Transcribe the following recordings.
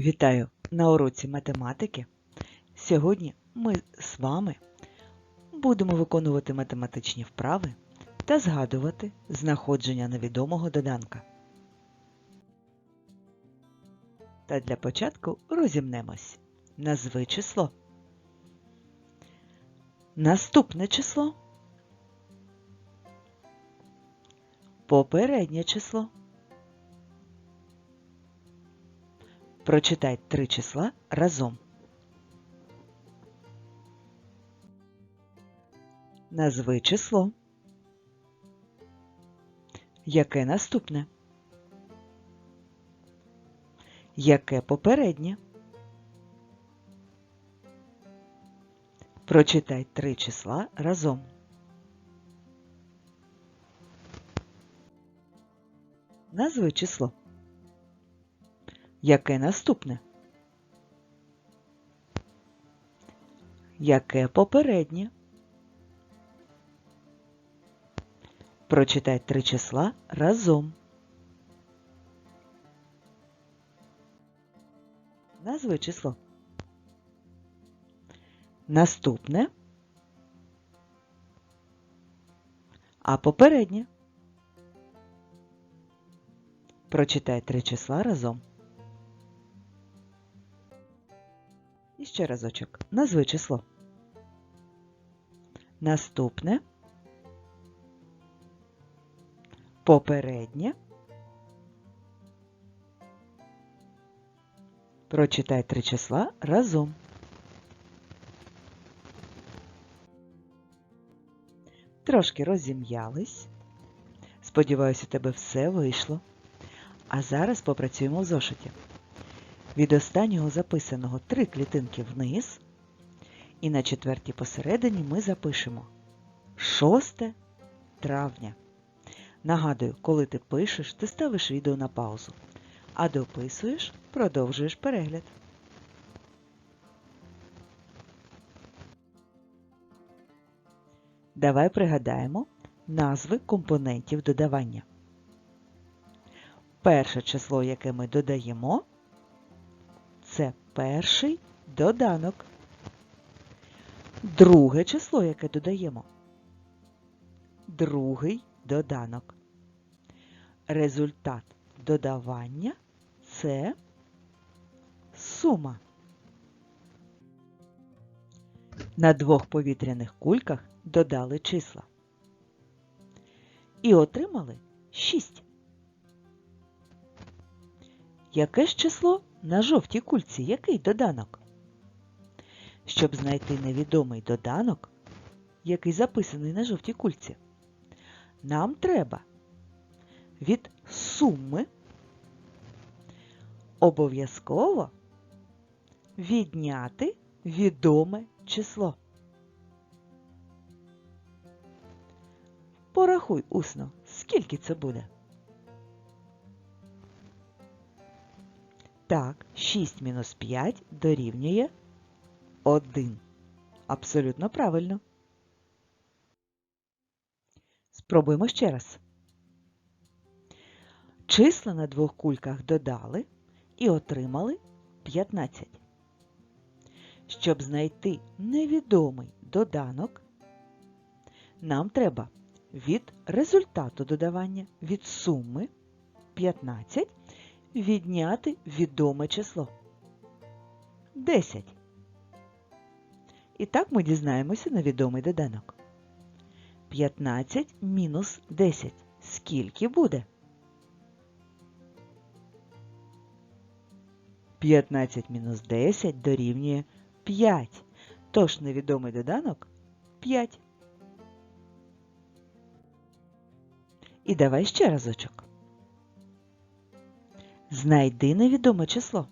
Вітаю на уроці математики. Сьогодні ми з вами будемо виконувати математичні вправи та згадувати знаходження невідомого доданка. Та для початку розімнемось. Назви число. Наступне число. Попереднє число. Прочитай три числа разом. Назви число. Яке наступне? Яке попереднє? Прочитай три числа разом. Назви число. Яке наступне? Яке попереднє? Прочитай три числа разом. Назви число. Наступне. А попереднє. Прочитай три числа разом. І ще разочок. Назви число. Наступне. Попереднє. Прочитай три числа разом. Трошки розім'ялись. Сподіваюся, у тебе все вийшло. А зараз попрацюємо в зошиті. Від останнього записаного три клітинки вниз, і на четвертій посередині ми запишемо 6 травня. Нагадую, коли ти пишеш, ти ставиш відео на паузу, а дописуєш, продовжуєш перегляд. Давай пригадаємо назви компонентів додавання. Перше число, яке ми додаємо, це перший доданок. Друге число, яке додаємо. Другий доданок. Результат додавання це сума. На двох повітряних кульках додали числа. І отримали 6. Яке ж число на жовтій кульці? Який доданок? Щоб знайти невідомий доданок, який записаний на жовтій кульці, нам треба від суми обов'язково відняти відоме число. Порахуй усно, скільки це буде. Так, 6 мінус 5 дорівнює 1. Абсолютно правильно. Спробуємо ще раз. Числа на двох кульках додали і отримали 15. Щоб знайти невідомий доданок, нам треба від результату додавання від суми 15 відняти відоме число 10. І так ми дізнаємося невідомий доданок. 15 мінус 10. Скільки буде? 15 мінус 10 дорівнює 5. Тож невідомий доданок 5. І давай ще разочок. Знайди невідоме число.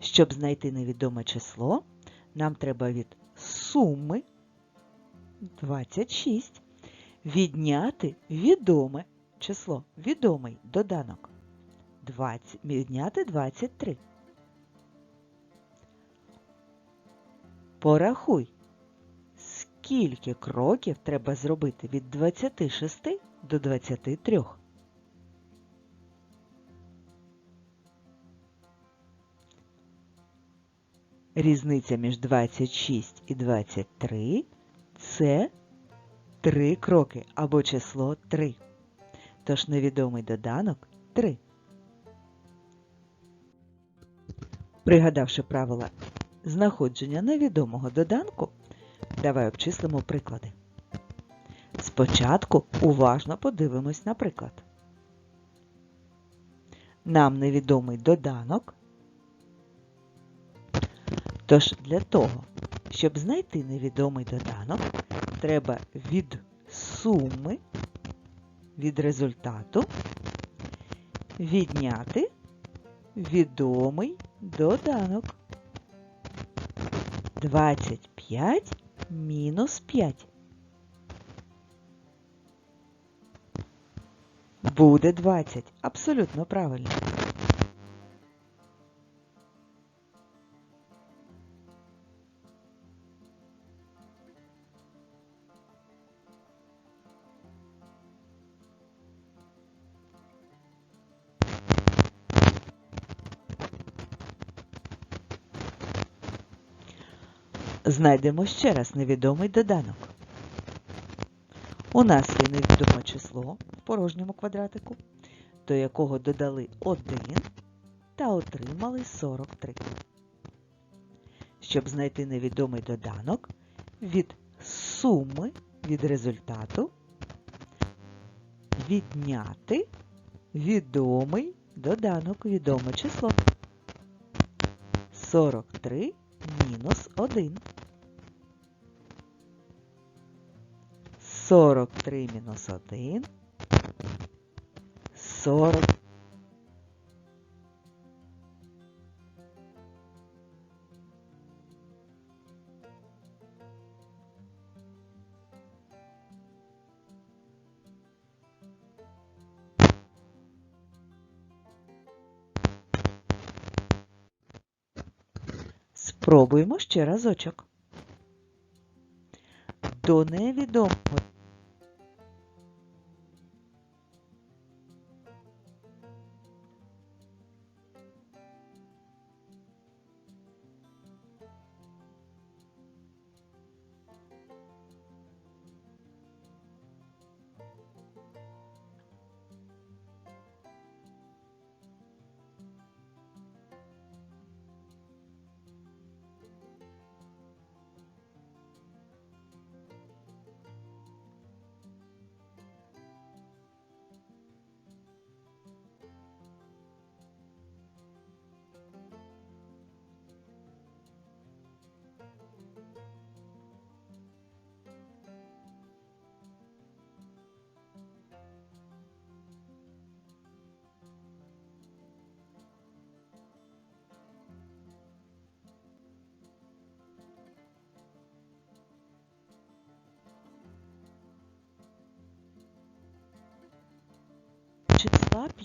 Щоб знайти невідоме число, нам треба від суми 26 відняти відоме число, відомий доданок. 20, відняти 23. Порахуй, скільки кроків треба зробити від 26 до 23. Різниця між 26 і 23 це 3 кроки або число 3. Тож невідомий доданок 3. Пригадавши правила знаходження невідомого доданку, давай обчислимо приклади. Спочатку уважно подивимось на приклад. Нам невідомий доданок. Для того, щоб знайти невідомий доданок, треба від суми, від результату відняти відомий доданок. 25 мінус 5. Буде 20. Абсолютно правильно. Знайдемо ще раз невідомий доданок. У нас є невідоме число в порожньому квадратику, до якого додали 1 та отримали 43. Щоб знайти невідомий доданок, від суми від результату відняти відомий доданок, відоме число. 43 мінус 1. 43 мінус 1. 40. Спробуємо ще разочок. До невідомого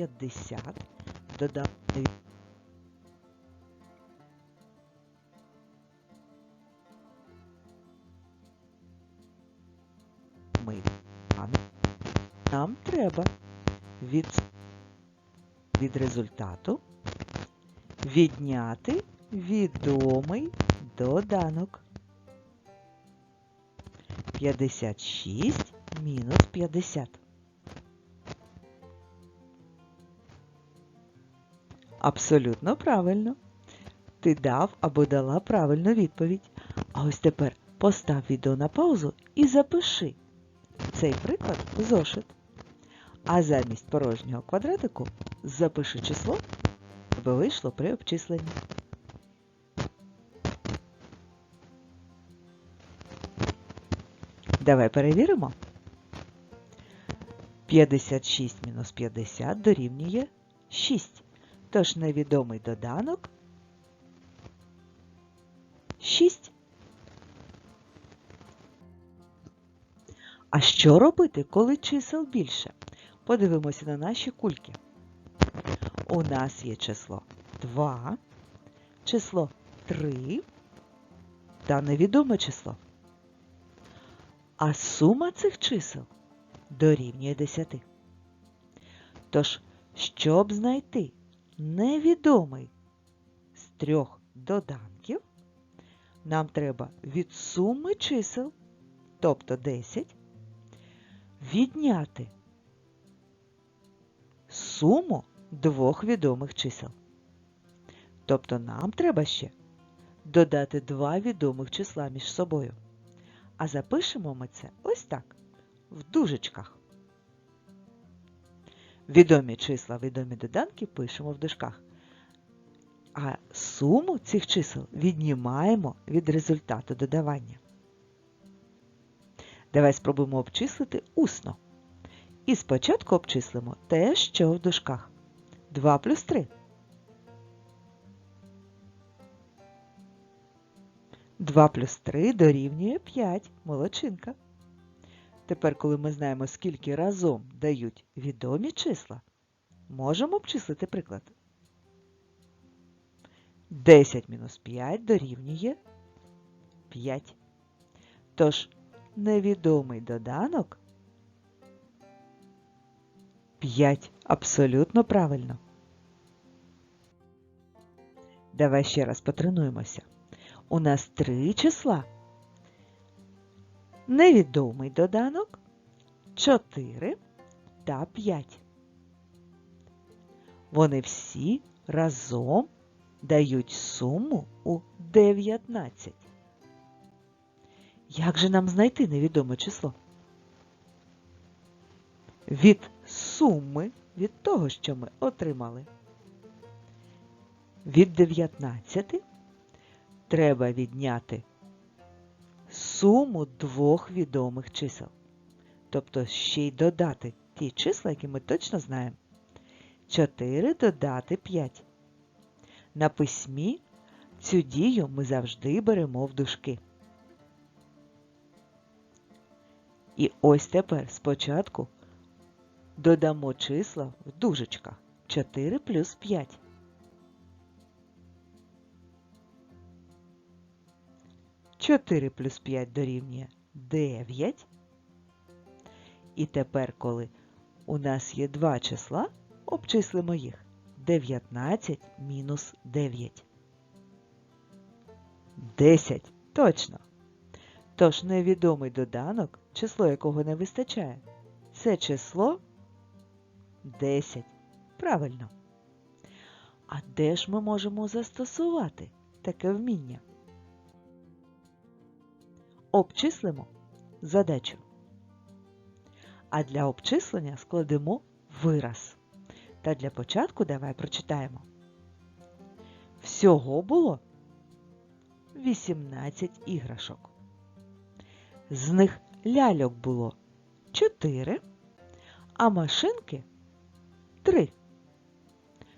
числа 50 додати ми нам треба від, від результату відняти відомий доданок. 56 мінус 50. Абсолютно правильно. Ти дав або дала правильну відповідь. А ось тепер постав відео на паузу і запиши цей приклад в зошит. А замість порожнього квадратику запиши число, аби вийшло при обчисленні. Давай перевіримо. 56 мінус 50 дорівнює 6. Тож невідомий доданок 6. А що робити, коли чисел більше? Подивимося на наші кульки. У нас є число 2, число 3 та невідоме число. А сума цих чисел дорівнює 10. Тож, щоб знайти невідомий з трьох доданків, нам треба від суми чисел, тобто 10, відняти суму двох відомих чисел. Тобто нам треба ще додати два відомих числа між собою. А запишемо ми це ось так, в дужечках. Відомі числа, відомі доданки пишемо в дужках. А суму цих чисел віднімаємо від результату додавання. Давай спробуємо обчислити усно. І спочатку обчислимо те, що в дужках. 2 плюс 3. 2 плюс 3 дорівнює 5. Молодчинка. Тепер, коли ми знаємо, скільки разом дають відомі числа, можемо обчислити приклад. 10 мінус 5 дорівнює 5. Тож невідомий доданок 5. Абсолютно правильно. Давай ще раз потренуємося. У нас три числа. Невідомий доданок 4 та 5. Вони всі разом дають суму у 19. Як же нам знайти невідоме число? Від суми, від того, що ми отримали. Від 19 треба відняти суму двох відомих чисел. Тобто ще й додати ті числа, які ми точно знаємо. 4 додати 5. На письмі цю дію ми завжди беремо в дужки. І ось тепер спочатку додамо числа в дужечках 4 плюс 5. Чотири плюс 5 дорівнює 9. І тепер, коли у нас є два числа, обчислимо їх. 19 мінус 9. 10. Точно. Тож невідомий доданок, число якого не вистачає, це число 10. Правильно. А де ж ми можемо застосувати таке вміння? Обчислимо задачу. А для обчислення складемо вираз. Та для початку давай прочитаємо. Всього було 18 іграшок. З них ляльок було 4, а машинки 3.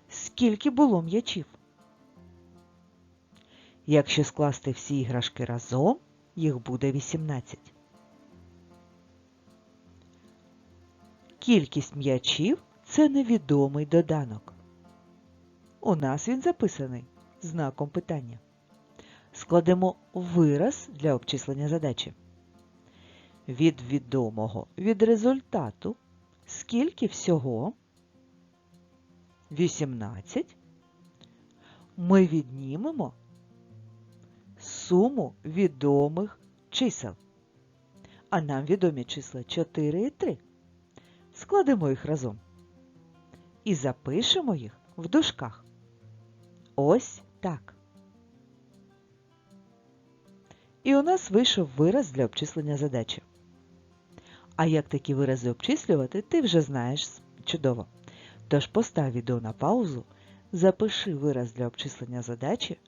Скільки було м'ячів? Якщо скласти всі іграшки разом, їх буде 18. Кількість м'ячів це невідомий доданок. У нас він записаний знаком питання. Складемо вираз для обчислення задачі. Від відомого від результату скільки всього 18 ми віднімемо суму відомих чисел. А нам відомі числа 4 і 3. Складемо їх разом і запишемо їх в дужках. Ось так. І у нас вийшов вираз для обчислення задачі. А як такі вирази обчислювати, ти вже знаєш чудово. Тож постав відео на паузу, запиши вираз для обчислення задачі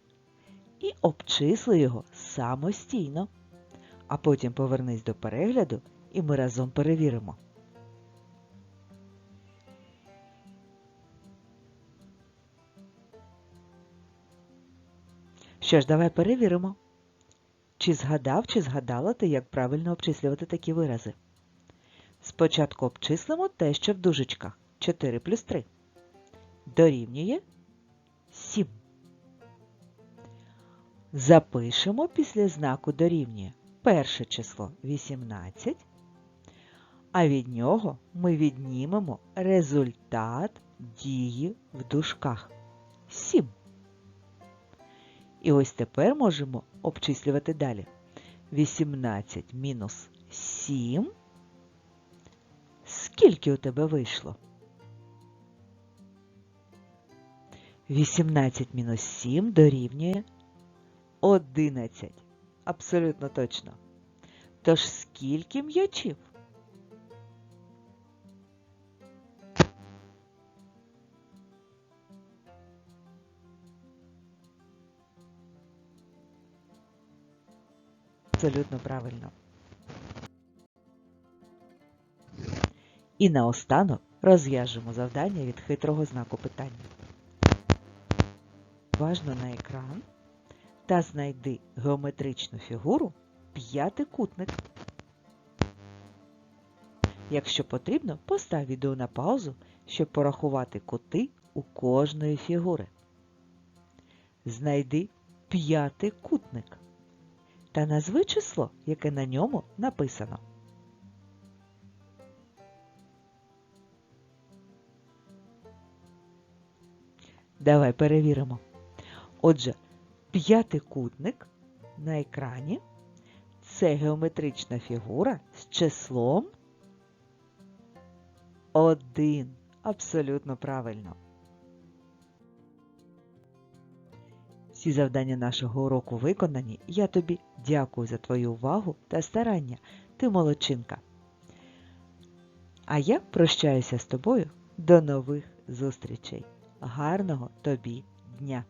і обчисли його самостійно. А потім повернись до перегляду і ми разом перевіримо. Що ж, давай перевіримо. Чи згадав, чи згадала ти, як правильно обчислювати такі вирази? Спочатку обчислимо те, що в дужечках 4 плюс 3. Дорівнює 7. Запишемо після знаку дорівнює перше число 18, а від нього ми віднімемо результат дії в дужках 7. І ось тепер можемо обчислювати далі. 18 мінус 7. Скільки у тебе вийшло? 18 мінус 7 дорівнює 11. Абсолютно точно. Тож скільки м'ячів? Абсолютно правильно. І наостанок розв'яжемо завдання від хитрого знаку питання. Уважно на екран та знайди геометричну фігуру п'ятикутник. Якщо потрібно, постав відео на паузу, щоб порахувати кути у кожної фігури. Знайди п'ятикутник та назви число, яке на ньому написано. Давай перевіримо. Отже, п'ятикутник на екрані це геометрична фігура з числом 1. Абсолютно правильно. Всі завдання нашого уроку виконані. Я тобі дякую за твою увагу та старання. Ти молодчинка. А я прощаюся з тобою до нових зустрічей. Гарного тобі дня!